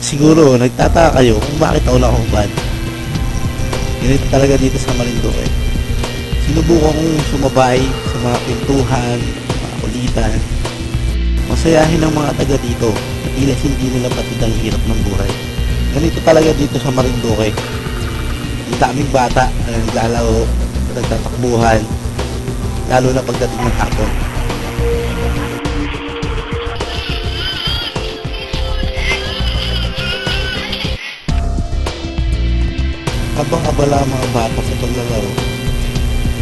Siguro, nagtataka kayo kung bakit ako nakahubad. Ganito talaga dito sa Marinduque. Sinubukan kong sumabay sa mga pintuhan, mga kulitan. Masayahin ang mga taga dito. At tila hindi nila patid ang hirap ng buhay. Ganito talaga dito sa Marinduque. Ang daming bata na naglalaro, nagtatakbuhan, lalo na pagdating ng hapon. Habang abala ang mga bata sa paglalaro,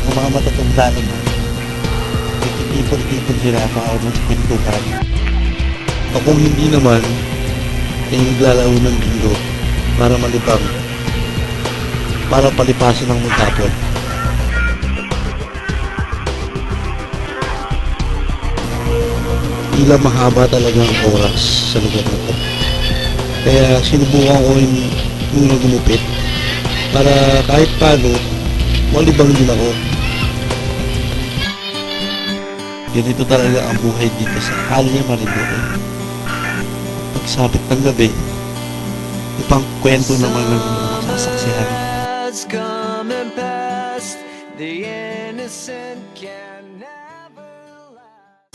ang mga matatanda naman, nagtitipon-tipon sila para magpintukan. O kung hindi naman, ay naglalaro ng linggo para malibang, para palipasin ang maghapon. Tila mahaba talaga ang oras sa lugar na to. Kaya sinubukan ko yung muna gumupit para kahit paano, malibang din ako. Ganito talaga ang buhay dito sa Kalye Marinduque. Pagsapit ng gabi, ipang kwento naman ng masasaksihan. and passed. The innocent can